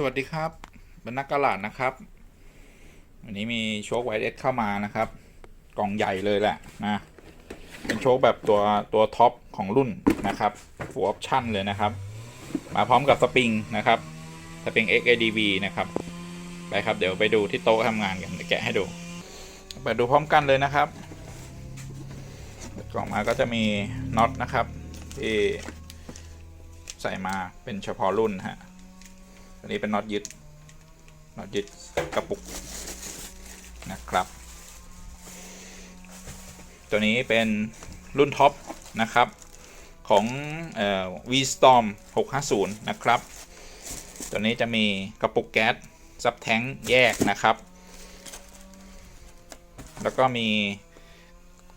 สวัสดีครับเป็นนักรลาดนะครับ วันนี้มีโชคไวเอสเข้ามานะครับ กล่องใหญ่เลยแหละนะ เป็นโชคแบบตัวตัวท็อปของรุ่นนะครับฟูออปชั่นเลยนะครับ มาพร้อมกับสปริงนะครับสปริง XADV นะครับ ไปครับเดี๋ยวไปดูที่โต๊ะทำงานกันแกะให้ดูเปิดดูพร้อมกันเลยนะครับกล่องมาก็จะมีน็อตนะครับที่ใส่มาเป็นเฉพาะรุ่นฮะ อันนี้เป็นน็อตยึดน็อตยึดกระปุกนะครับ ตัวนี้เป็นรุ่นท็อปนะครับของออ V-Storm 650 นะครับ ตัวนี้จะมีกระปุกแก๊สซับแท้งแยกนะครับ แล้วก็มี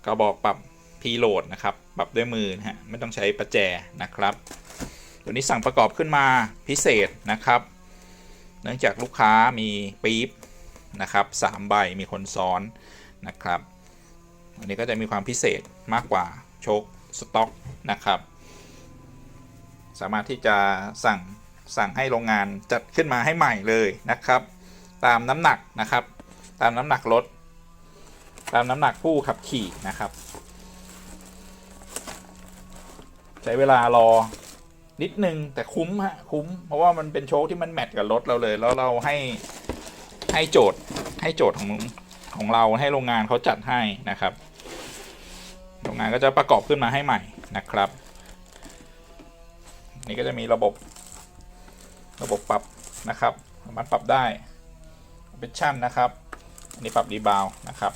กระบอกปรับพีโหลดนะครับ ปรับด้วยมือนะฮะ ไม่ต้องใช้ประแจนะครับ ตัวนี้สั่งประกอบขึ้นมาพิเศษนะครับ เนื่องจากลูกค้ามีปี๊บนะครับสามใบมีคนซ้อนนะครับ อันนี้ก็จะมีความพิเศษมากกว่าโชคสต็อกนะครับ สามารถที่จะสั่งสั่งให้โรงงานจัดขึ้นมาให้ใหม่เลยนะครับ ตามน้ำหนักนะครับ ตามน้ำหนักรถ ตามน้ำหนักผู้ขับขี่นะครับ ใช้เวลารอ นิดนึงแต่คุ้มฮะคุ้ม เพราะว่ามันเป็นโชคที่มันแมทกับรถเราเลย แล้วเราให้ให้โจทย์ให้โจทย์ของของเราให้โรงงานเขาจัดให้นะครับ โรงงานก็จะประกอบขึ้นมาให้ใหม่นะครับ นี่ก็จะมีระบบระบบปรับนะครับสามารถปรับได้ออปชั่นนะครับ อันนี้ปรับรีบาวนะครับ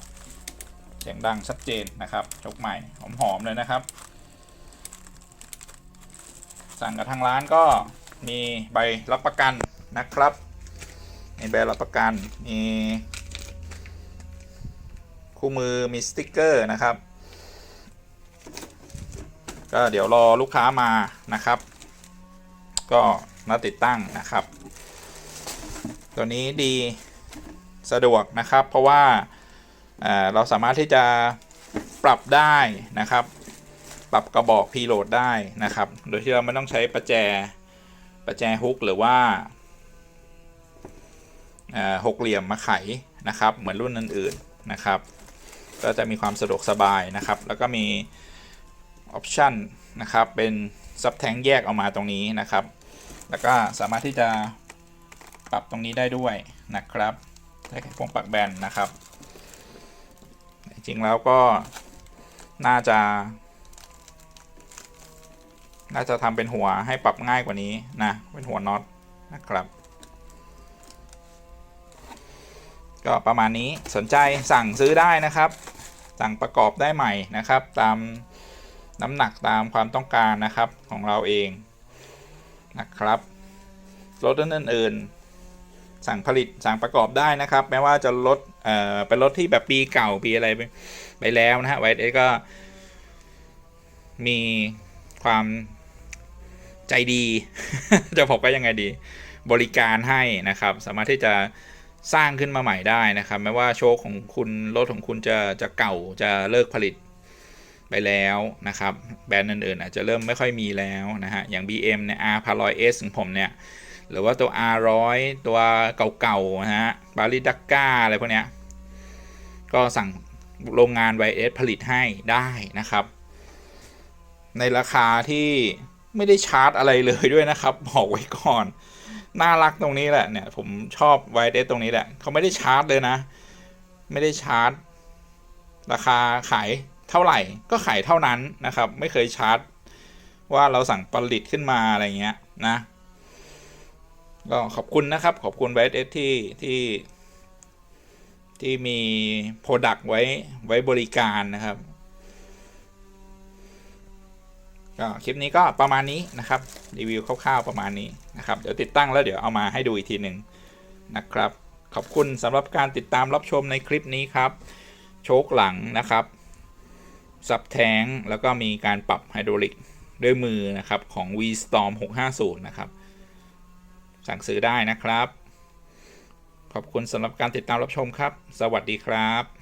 เสียงดังชัดเจนนะครับโชคใหม่หอมๆเลยนะครับ สั่งกับทางร้านก็มีใบรับประกันนะครับ มีใบรับประกัน มีคู่มือ มีสติกเกอร์นะครับ ก็เดี๋ยวรอลูกค้ามานะครับ ก็มาติดตั้งนะครับ ตัวนี้ดีสะดวกนะครับ เพราะว่าเอ่อเราสามารถที่จะปรับได้นะครับ ปรับกระบอกพีโหลดได้นะครับ โดยที่เราไม่ต้องใช้ประแจประแจฮุกหรือว่าหกเหลี่ยมมาไขนะครับ เหมือนรุ่นอื่นๆนะครับ ก็จะมีความสะดวกสบายนะครับ แล้วก็มีออปชันนะครับเป็นซับแทงแยกออกมาตรงนี้นะครับ แล้วก็สามารถที่จะปรับตรงนี้ได้ด้วยนะครับได้แค่พวงปักแบนนะครับ จริงแล้วก็น่าจะ น่าจะทำเป็นหัวให้ปรับง่ายกว่านี้นะ เป็นหัวน็อตนะครับ ก็ประมาณนี้สนใจสั่งซื้อได้นะครับ สั่งประกอบได้ใหม่นะครับ ตามน้ำหนักตามความต้องการนะครับของเราเองนะครับรถอื่นๆสั่งผลิตสั่งประกอบได้นะครับ แม้ว่าจะรถเอ่อเป็นรถที่แบบปีเก่าปีอะไรไปไปแล้วนะฮะไวท์เอก็มี ความใจดี จะบอกว่ายังไงดี บริการให้นะครับ สามารถที่จะสร้างขึ้นมาใหม่ได้นะครับไม่ว่าโชคของคุณรถของคุณจะจะเก่าจะเลิกผลิตไปแล้วนะครับ แบรนด์อื่นๆอาจจะเริ่มไม่ค่อยมีแล้วนะฮะอย่าง BM เนี่ย R พารอย S ของผมเนี่ยหรือว่าตัว R100 ตัวเก่าๆนะฮะบาริดักกาอะไรพวกเนี้ยก็สั่งโรงงาน YS ผลิตให้ได้นะครับ ในราคาที่ไม่ได้ชาร์จอะไรเลยด้วยนะครับ บอกไว้ก่อน น่ารักตรงนี้แหละเนี่ย ผมชอบ YS ตรงนี้แหละเขาไม่ได้ชาร์จเลยนะ ไม่ได้ชาร์จ ราคาขายเท่าไหร่ก็ขายเท่านั้นนะครับ ไม่เคยชาร์จ ว่าเราสั่งผลิตขึ้นมาอะไรเงี้ยนะก็ขอบคุณนะครับ ขอบคุณ YS ที่ที่ ที่มีโปรดักต์ไว้ไว้บริการนะครับ ก็คลิปนี้ก็ประมาณนี้นะครับรีวิวคร่าวๆประมาณนี้นะครับเดี๋ยวติดตั้งแล้วเดี๋ยวเอามาให้ดูอีกทีหนึ่งนะครับ ขอบคุณสำหรับการติดตามรับชมในคลิปนี้ครับ โชคหลังนะครับซับแทงแล้วก็มีการปรับไฮดรอลิกด้วยมือนะครับของ V-Storm 650 นะครับ สั่งซื้อได้นะครับ ขอบคุณสำหรับการติดตามรับชมครับ สวัสดีครับ